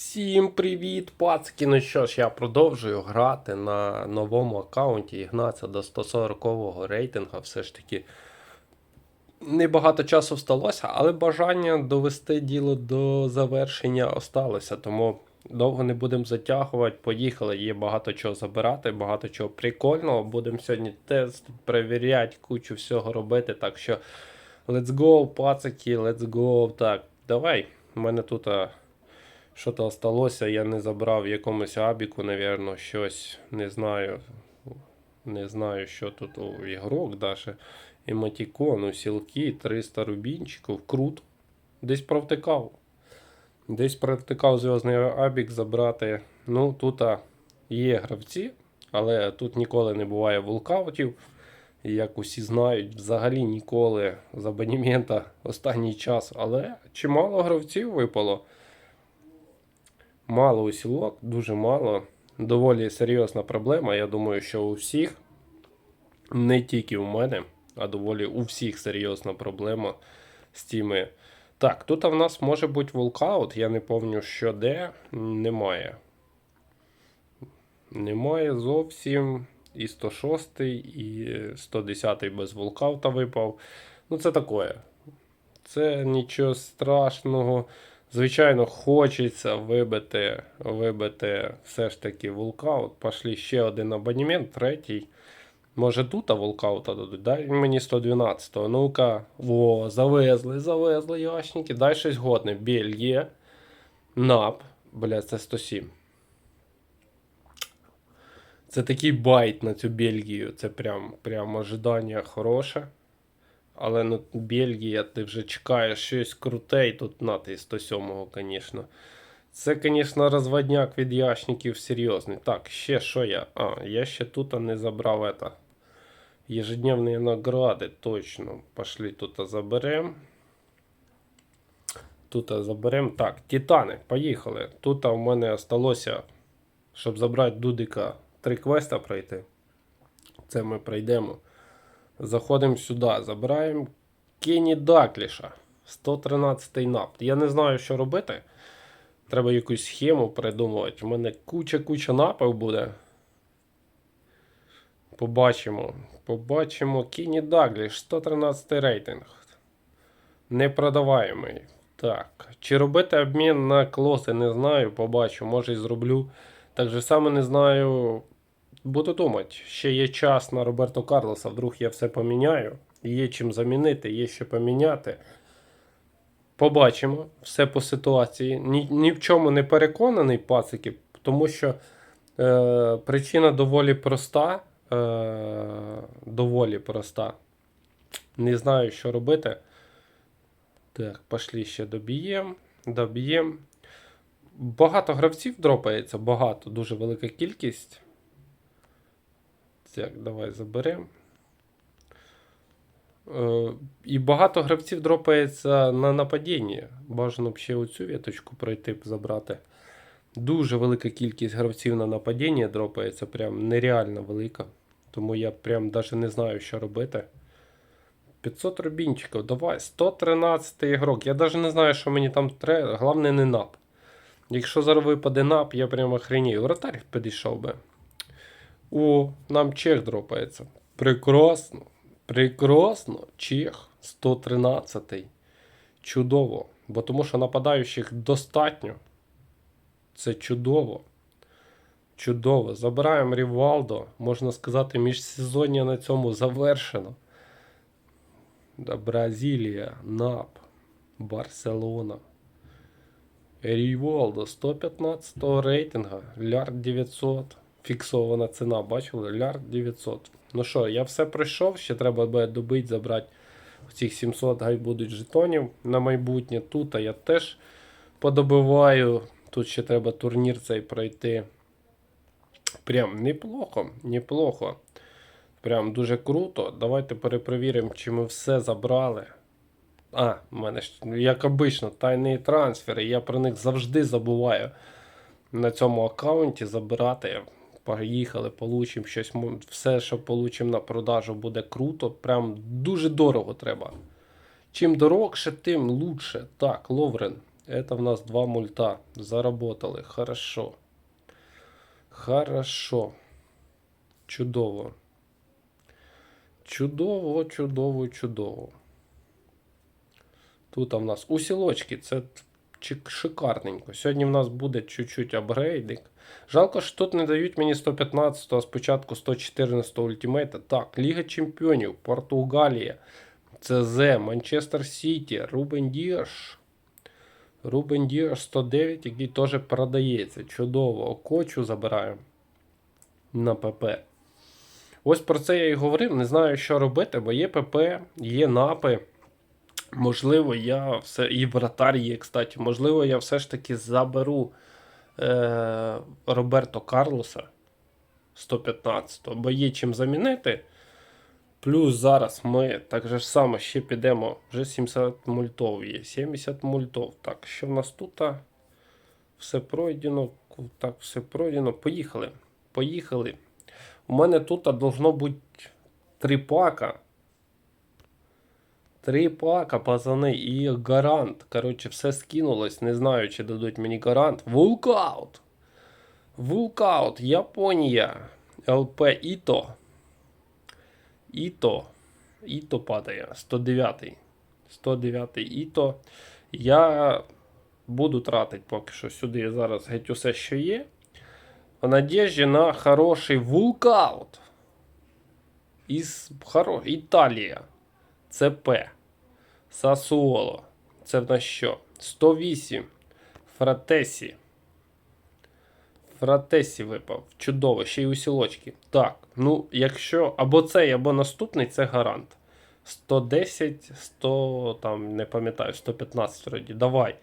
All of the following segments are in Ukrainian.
Всім привіт, пацки! Ну що ж, я продовжую грати на новому аккаунті і гнатися до 140-го рейтинга. Все ж таки небагато часу всталося, але бажання довести діло до завершення осталося. Тому довго не будемо затягувати. Поїхали. Є багато чого забирати, багато чого прикольного. Будемо сьогодні тест перевіряти, кучу всього робити. Так що let's go, пацики, let's go. Так, давай. У мене тут. а, що то осталося, я не забрав якомусь абіку, навірно, щось, не знаю. Не знаю, що тут у ігрок даже. Емотікон, усілки, 300 рубінчиків, круто. Десь провтикав. Десь провтикав зв'язний абік забрати. Ну, тут є гравці, але тут ніколи не буває вулкаутів. Як усі знають, взагалі ніколи з абонемента останній час. Але чимало гравців випало. Мало усілок, дуже мало. Доволі серйозна проблема. Я думаю, що у всіх, не тільки у мене, а доволі у всіх серйозна проблема з тими. Так, тут в нас може бути вулкаут, я не пам'ятаю, що де. Немає. Немає зовсім. І 106, і 110 без вулкаута випав. Ну, це таке. Це нічого страшного. Звичайно, хочеться вибити, вибити все ж таки вулкаут. Пошли ще один абонемент, третій. Може тут а вулкаута дадуть? Дай мені 112-го. Ну-ка. Во, завезли, завезли ящики. Дай щось годне. Бельгія. НАП. Бля, це 107. Це такий байт на цю Бельгію. Це прям, прям ожидання хороше. Але ну, Бельгія, ти вже чекаєш щось круте, і тут на ти 107-го, звісно. Це, звісно, розводняк від яшників серйозний. Так, ще що я? А, я ще тут не забрав это. Ежедневные награди, точно. Пошли тут заберем. Тут заберем. Так, Титани, поїхали. Тут у мене осталося, щоб забрати Дудика, три квеста пройти. Це ми пройдемо. Заходимо сюди, забираємо Кені Дакліша. 113 нап. Я не знаю, що робити. Треба якусь схему придумувати. У мене куча-куча напів буде. Побачимо. Побачимо. Кені Дагліш, 113 рейтинг. Непродаваємий. Так. Чи робити обмін на клоси, не знаю. Побачу, може і зроблю. Так же саме не знаю. Буду думати, ще є час на Роберто Карлоса, вдруг я все поміняю. Є чим замінити, є що поміняти. Побачимо все по ситуації. Ні, ні в чому не переконаний, пацики, тому що е, причина доволі проста. Е, доволі проста. Не знаю, що робити. Так, пошли ще доб'ємо. Доб'ємо. Багато гравців дропається, багато, дуже велика кількість. Так, давай заберемо. Е, і багато гравців дропається на нападінні. Бажано б ще оцю віточку пройти б забрати. Дуже велика кількість гравців на нападінні дропається, прям нереально велика. Тому я прям навіть не знаю, що робити. 500 рубінчиків, давай, 113 ігрок. Я навіть не знаю, що мені там треба. Головне не нап. Якщо зараз випаде нап, я прям охренію. Вратарь підійшов би. О, нам чех дропається. Прекрасно. Прекрасно. Чех 113. Чудово. Бо тому що нападаючих достатньо. Це чудово. Чудово. Забираємо Рівалдо. Можна сказати, міжсезоння на цьому завершено. Бразилія, НАП, Барселона. Рівалдо 115 рейтинга. Лярд 900. Фіксована ціна, бачили? Лярд 900. Ну що, я все пройшов, ще треба буде добити, забрати цих 700 гай будуть жетонів на майбутнє. Тут я теж подобиваю. Тут ще треба турнір цей пройти. Прям неплохо, неплохо. Прям дуже круто. Давайте перепровіримо, чи ми все забрали. А, в мене ж, як обично, тайні трансфери. Я про них завжди забуваю на цьому аккаунті забирати. Поїхали, получимо щось. Все, що получимо на продажу, буде круто. Прям дуже дорого треба. Чим дорогше, тим лучше. Так, Ловрен. Это в нас два мульта. Заработали. Хорошо. Хорошо. Чудово. Чудово, чудово, чудово. Тут в нас усілочки, це шикарненько. Сьогодні в нас буде чуть-чуть апгрейдик. Жалко, що тут не дають мені 115, а спочатку 114 ультимейта. Так, Ліга Чемпіонів, Португалія, ЦЗ, Манчестер Сіті, Рубен Діаш. Рубен Діаш 109, який теж продається. Чудово. Кочу забираємо на ПП. Ось про це я і говорив. Не знаю, що робити, бо є ПП, є напи. Можливо, я все. І вратар є, кстати. Можливо, я все ж таки заберу е, Роберто Карлоса 115, бо є чим замінити. Плюс зараз ми так же ж само ще підемо. Вже 70 мультов є. 70 мультов. Так, що в нас тут? Все пройдено. Так, все пройдено. Поїхали. Поїхали. У мене тут должно бути три пака. Три пака, пацани, і гарант. Коротше, все скинулось. Не знаю, чи дадуть мені гарант. Вулкаут. Вулкаут, Японія. ЛП Іто. Іто. Іто падає. 109. 109 Іто. Я буду тратити поки що сюди зараз геть усе, що є. В надежді на хороший вулкаут. Із хоро... Італія. ЦП. Сасуоло. Це в нас що? 108. Фратесі. Фратесі випав. Чудово, ще й усілочки. Так, ну, якщо або цей, або наступний, це гарант. 110, 100, там, не пам'ятаю, 115 вроді. Давай.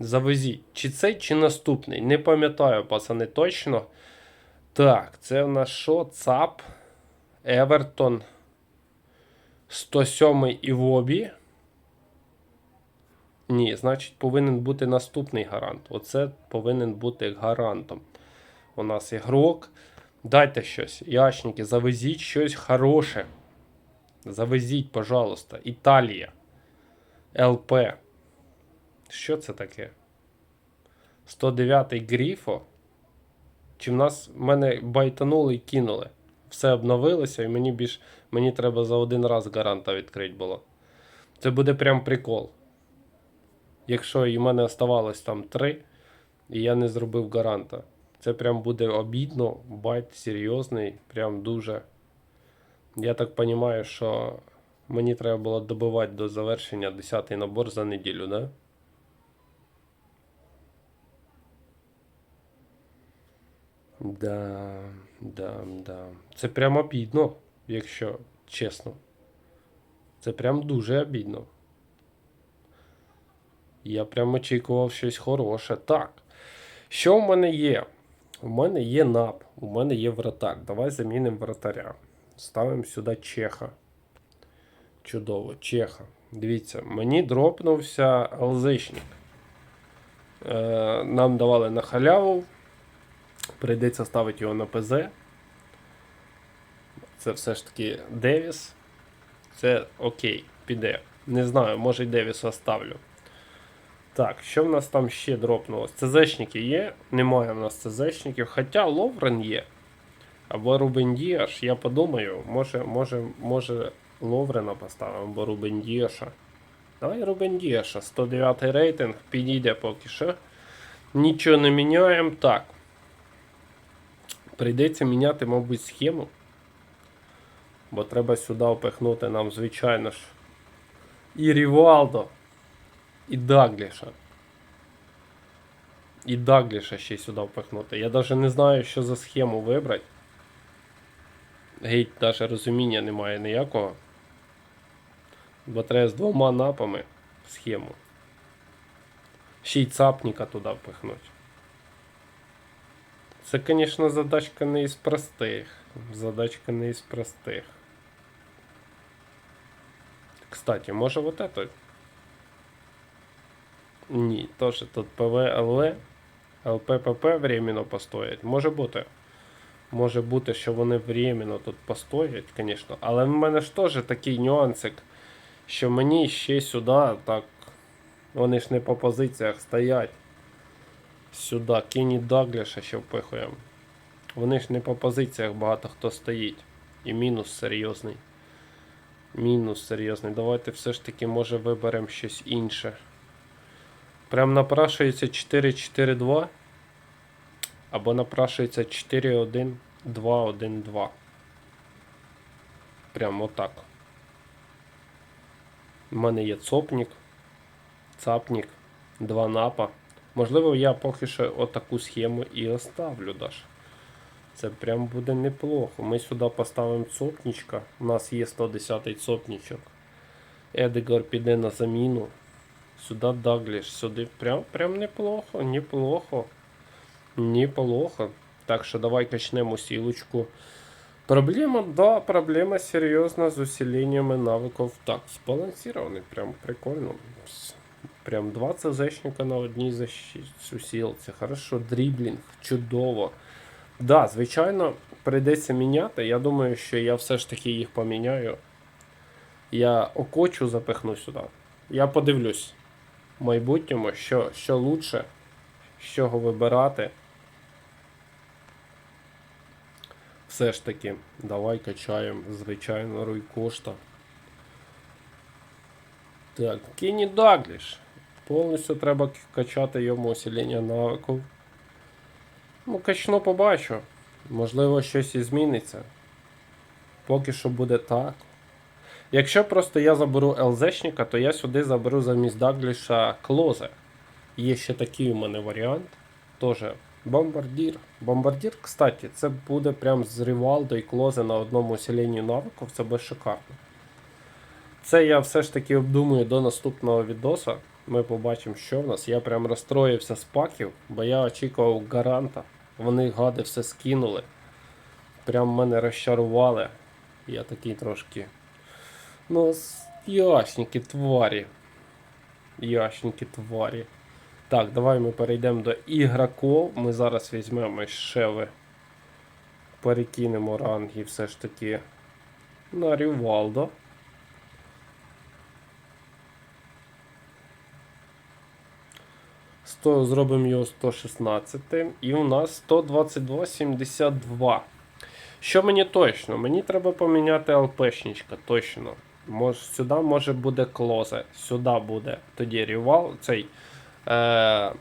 Завезіть. Чи цей, чи наступний? Не пам'ятаю, пацани, точно. Так, це в нас що? ЦАП. Евертон. 107 Івобі. Ні, значить, повинен бути наступний гарант. Оце повинен бути гарантом. У нас ігрок. Дайте щось, яшники, завезіть щось хороше. Завезіть, пожалуйста. Італія. ЛП. Що це таке? 109 Гріфо. Чи в нас в мене байтанули і кинули? Все обновилося, і мені більш мені треба за один раз гаранта відкрити було. Це буде прям прикол. Якщо і в мене оставалось там 3, і я не зробив гаранта. Це прям буде обідно, байт серйозний, прям дуже. Я так розумію, що мені треба було добивати до завершення 10-й набор за неділю, да? Да, да, да. Це прям обідно, якщо чесно. Це прям дуже обідно. Я прям очікував щось хороше. Так. Що в мене є? У мене є нап, у мене є вратар. Давай замінимо вратаря. Ставимо сюди чеха. Чудово, чеха. Дивіться, мені дропнувся ЛЗшник. Е, нам давали на халяву. Прийдеться ставити його на ПЗ. Це все ж таки Девіс. Це окей, піде. Не знаю, може й Девіса ставлю. Так, що в нас там ще дропнулось? ЦЗшники є. Немає в нас ЦЗшників. Хоча Ловрен є. Або Рубен Діаш, я подумаю, може, може, може Ловрена поставимо, або Рубен Діаша. Давай Рубен Діаша, 109 рейтинг, підійде поки що. Нічого не міняємо. Так. Прийдеться міняти, мабуть, схему. Бо треба сюди впихнути нам, звичайно ж. І Рівалдо. І Дагліша. І Дагліша ще сюди впихнути. Я навіть не знаю, що за схему вибрати. Геть навіть розуміння немає ніякого. Бо треба з двома напами схему. Ще й цапніка туди впихнути. Це, звісно, задачка не із простих. Задачка не із простих. Кстати, може вот это? Ні, теж тут ПВЛВ, ЛППП временно постоять. Може бути. Може бути, що вони временно тут постоять, звісно. Але в мене ж теж такий нюансик, що мені ще сюди так Вони ж не по позиціях стоять. Сюди, Кенні Дагліша ще впихуємо. Вони ж не по позиціях багато хто стоїть. І мінус серйозний. Мінус серйозний. Давайте все ж таки, може, виберемо щось інше. Прям напрашується 4-4-2. Або напрашується 4-1-2-1-2. Прям отак. У мене є цопнік, цапнік, два напа. Можливо, я поки що отаку схему і оставлю даже. Це прям буде неплохо. Ми сюди поставимо цопнічка. У нас є 110-й цопнічок. Едегар піде на заміну. Сюди Дагліш, сюди прям, прям неплохо, неплохо. Неплохо. Так що давай качнемо сілочку. Проблема, да, проблема серйозна з усиленнями навиків. Так, збалансований, прям прикольно. Прям два ЦЗшника на одній усілці. Хорошо, дріблінг, чудово. Да, звичайно, прийдеться міняти. Я думаю, що я все ж таки їх поміняю. Я окочу запихну сюди. Я подивлюсь в майбутньому, що, що лучше, з чого вибирати. Все ж таки, давай качаємо, звичайно, руй кошта. Так, Кенні Дагліш. Повністю треба качати йому усилення навиків. Ну, качно побачу. Можливо, щось і зміниться. Поки що буде так. Якщо просто я заберу ЛЗшника, то я сюди заберу замість Дагліша Клозе. Є ще такий у мене варіант. Тоже бомбардір. Бомбардір, кстати, це буде прям з Рівалдо і Клозе на одному усиленні навиків. Це буде шикарно. Це я все ж таки обдумую до наступного відоса. Ми побачимо, що в нас. Я прям розстроївся з паків, бо я очікував гаранта. Вони гади все скинули. Прям мене розчарували. Я такий трошки. Ну, с- тварі. Ясники тварі. Так, давай ми перейдемо до ігроків. Ми зараз візьмемо ще ви. Перекинемо ранги все ж таки на Рівалдо. Сто, зробимо його 116. І у нас 122,72. Що мені точно? Мені треба поміняти ЛПшничка, точно. Мож, сюди може буде клозе. Сюди буде тоді Рівал, цей е,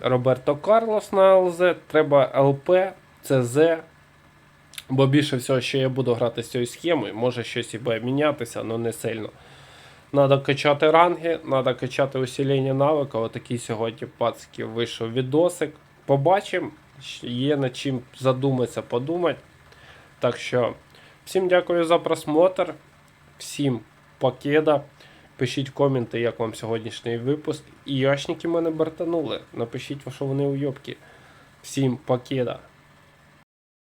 Роберто Карлос на ЛЗ. Треба ЛП, ЦЗ. Бо більше всього, що я буду грати з цією схемою, може щось і буде мінятися, але не сильно. Надо качати ранги, надо качати усилення навика. Отакий сьогодні пацки вийшов відосик. Побачимо. Є над чим задуматися, подумати. Так що, всім дякую за просмотр. Всім покеда. Пишіть коменти, як вам сьогоднішній випуск. І яшники мене бартанули. Напишіть, що вони уйобки. Всім покеда.